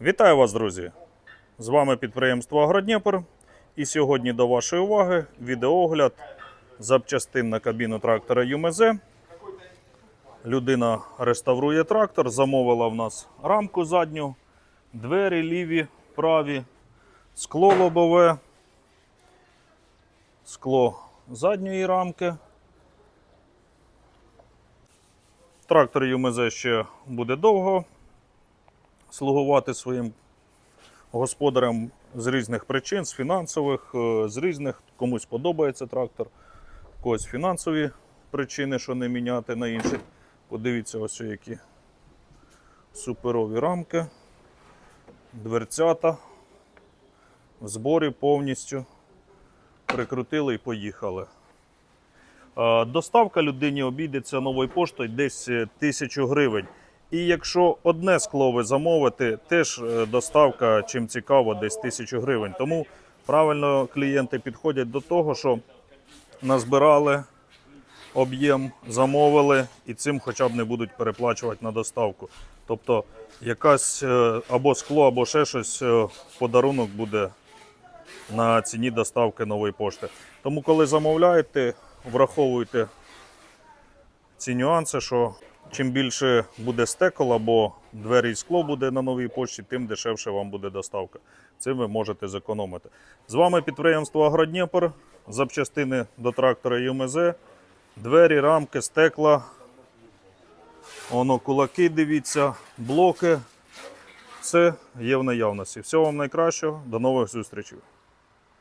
Вітаю вас, друзі! З вами підприємство Агродніпр. І сьогодні до вашої уваги відеоогляд запчастин на кабіну трактора ЮМЗ. Людина реставрує трактор, замовила в нас рамку задню, двері ліві, праві, скло лобове, скло задньої рамки. Трактор ЮМЗ ще буде довго слугувати своїм господарям з різних причин, з фінансових, е, з різних. Комусь подобається трактор, когось фінансові причини, що не міняти на інші. Подивіться, ось які суперові рамки, дверцята в зборі повністю. Прикрутили і поїхали. Е, Доставка людині обійдеться новою поштою десь е, тисячу гривень. І якщо одне скло ви замовите, теж е, доставка, чим цікаво, десь тисячу гривень. Тому правильно клієнти підходять до того, що назбирали об'єм, замовили і цим хоча б не будуть переплачувати на доставку. Тобто якась е, або скло, або ще щось е, подарунок буде на ціні доставки нової пошти. Тому, коли замовляєте, враховуйте ці нюанси, що чим більше буде стекол або двері і скло буде на новій пошті, тим дешевше вам буде доставка. Цим ви можете зекономити. З вами підприємство Агродніпр, запчастини до трактора ЮМЗ, двері, рамки, стекла. Воно кулаки, дивіться, блоки. Все є в наявності. Всього вам найкращого. До нових зустрічей.